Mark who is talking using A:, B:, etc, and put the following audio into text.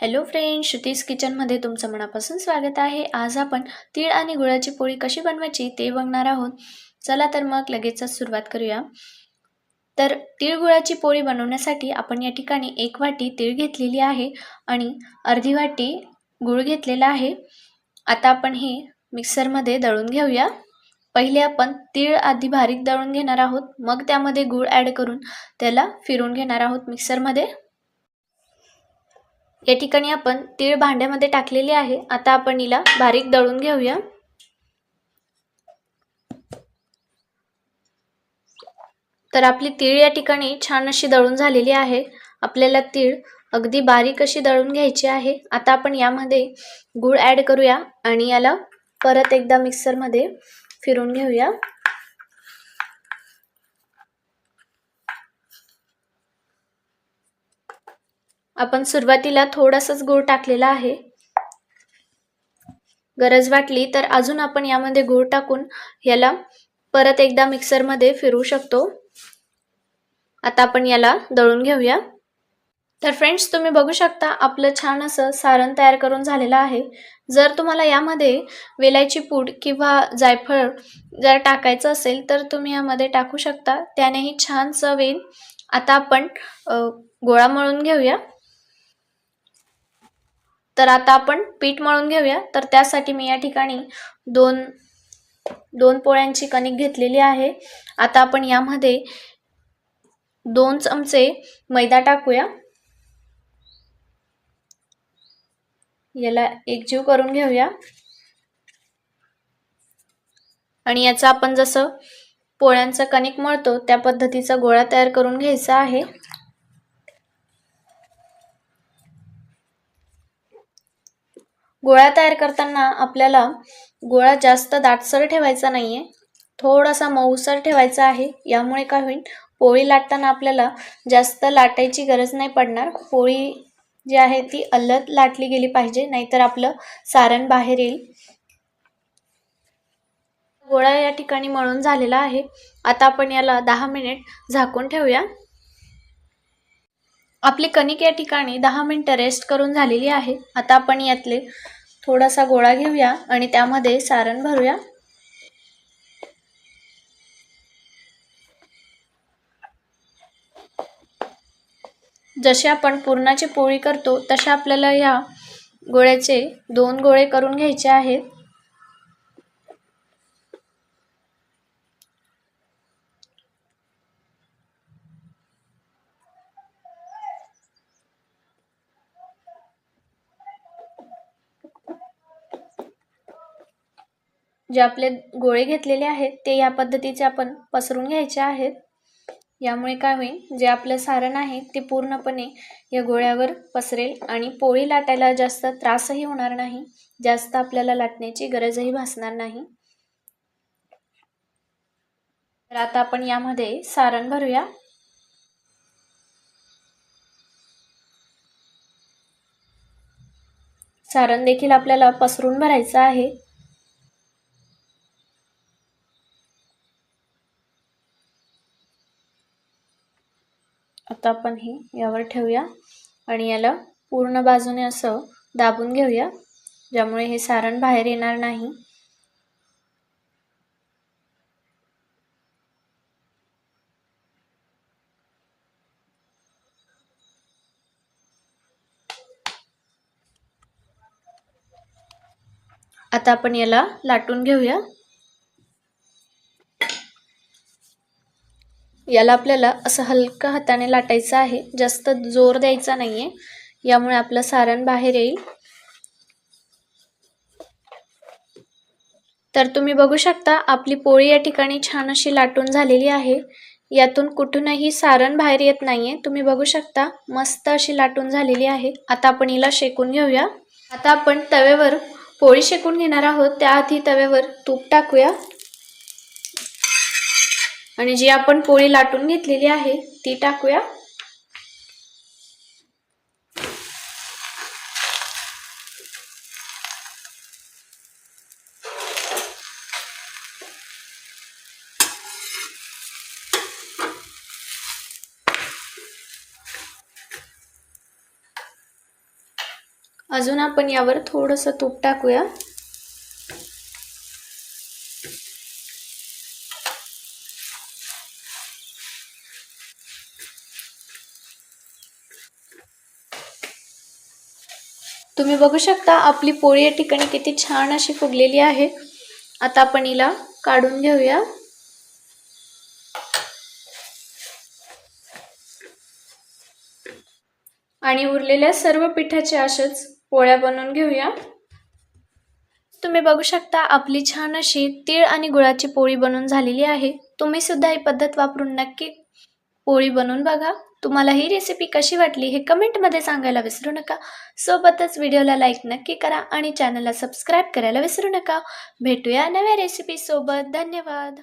A: Hello friend Shruti's किचनमध्ये तुमचं मनापासून स्वागत आहे. आज आपण तीळ आणि गुळाची पोळी कशी बनवायची ते बघणार आहोत. चला तर मग लगेचच सुरुवात करूया. तर तिळगुळाची पोळी बनवण्यासाठी आपण या ठिकाणी एक वाटी तीळ घेतलेली आहे आणि अर्धी वाटी गुळ घेतलेला आहे. आता आपण हे मिक्सरमध्ये दळून घेऊया. पहिले आपण तीळ आधी बारीक दळून घेणार आहोत. मग त्यामध्ये गूळ ॲड करून त्याला फिरून घेणार आहोत मिक्सरमध्ये या ठिकाणी आपण तीळ भांड्यामध्ये टाकलेली आहे. आता आपण हिला बारीक दळून घेऊया. तर आपली तीळ या ठिकाणी छान अशी दळून झालेली आहे. आपल्याला तीळ अगदी बारीक अशी दळून घ्यायची आहे. आता आपण यामध्ये गूळ ॲड करूया आणि याला परत एकदा मिक्सरमध्ये फिरून घेऊया. आपण सुरुवातीला थोडासाच गूळ टाकलेला आहे. गरज वाटली तर अजून आपण यामध्ये गूळ टाकून याला परत एकदा मिक्सरमध्ये फिरू शकतो. आता आपण याला दळून घेऊया. तर फ्रेंड्स तुम्ही बघू शकता आपलं छान असं सारण तयार करून झालेलं आहे. जर तुम्हाला यामध्ये वेलायची पूड किंवा जायफळ जर टाकायचं असेल तर तुम्ही यामध्ये टाकू शकता. त्यानेही छान चव येईल. आता आपण गोळा मळून घेऊया. तर आता आपण पीठ मळून घेऊया. तर त्यासाठी मी या ठिकाणी दोन दोन पोळ्यांची कणिक घेतलेली आहे. आता आपण यामध्ये दोन चमचे मैदा टाकूया. याला एकजीव करून घेऊया. आणि याचा आपण जसं पोळ्यांचं कणिक मळतो त्या पद्धतीचा गोळा तयार करून घ्यायचा आहे. गोळा तयार करताना आपल्याला गोळा जास्त दाटसर ठेवायचा नाही आहे थोडासा मऊसर ठेवायचा आहे. यामुळे काय होईल? पोळी लाटताना आपल्याला जास्त लाटायची गरज नाही पडणार. पोळी जी आहे ती अलत लाटली गेली पाहिजे नाहीतर आपलं सारण बाहेर येईल. गोळा या ठिकाणी मळून झालेला आहे. आता आपण याला दहा मिनिट झाकून ठेवूया. आपली कणिक या ठिकाणी दहा मिनटं रेस्ट करून झालेली आहे. आता आपण यातले थोडासा गोळा घेऊया आणि त्यामध्ये सारण भरूया. जसे आपण पुरणाची पोळी करतो तशा आपल्याला ह्या गोळ्याचे दोन गोळे करून घ्यायचे आहेत. जे आपले गोळे घेतलेले आहेत ते या पद्धतीचे आपण पसरून घ्यायचे आहेत. यामुळे काय होईल जे आपलं सारण आहे ते पूर्णपणे या गोळ्यावर पसरेल आणि पोळी लाटायला जास्त त्रासही होणार नाही जास्त आपल्याला लाटण्याची गरजही भासणार नाही. तर आता आपण यामध्ये सारण भरूया. सारण देखील आपल्याला पसरून भरायचं आहे. आता आपण हे यावर ठेवूया. आणि याला पूर्ण बाजूने असं दाबून घेऊया ज्यामुळे हे सारण बाहेर येणार नाही. आता आपण याला लाटून घेऊया. याला आपल्याला असं हलकं हाताने लाटायचं आहे. जास्त जोर द्यायचा नाहीये. यामुळे आपलं सारण बाहेर येईल. तर तुम्ही बघू शकता आपली पोळी या ठिकाणी छान अशी लाटून झालेली आहे. यातून कुठूनही सारण बाहेर येत नाहीये. तुम्ही बघू शकता मस्त अशी लाटून झालेली आहे. आता आपण हिला शेकून घेऊया. आता आपण तव्यावर पोळी शेकून घेणार आहोत. त्याआधी तव्यावर तूप टाकूया. आणि जी आपण पोळी लाटून घेतलेली आहे ती टाकूया. अजून आपण यावर थोडंसं तूप टाकूया. तुम्ही बघू शकता आपली पोळी या ठिकाणी किती छान अशी फुगलेली आहे. आता आपण हिला काढून घेऊया. आणि उरलेल्या सर्व पिठाचे अशाच पोळ्या बनवून घेऊया. तुम्ही बघू शकता आपली छान अशी तीळ आणि गुळाची पोळी बनवून झालेली आहे. तुम्ही सुद्धा ही पद्धत वापरून नक्की पोळी बनवून बघा. तुम्हाला ही रेसिपी कशी वाटली हे कमेंटमध्ये सांगायला विसरू नका. सोबतच व्हिडिओला लाईक नक्की करा आणि चॅनलला सबस्क्राईब करायला विसरू नका. भेटूया नव्या रेसिपीसोबत धन्यवाद.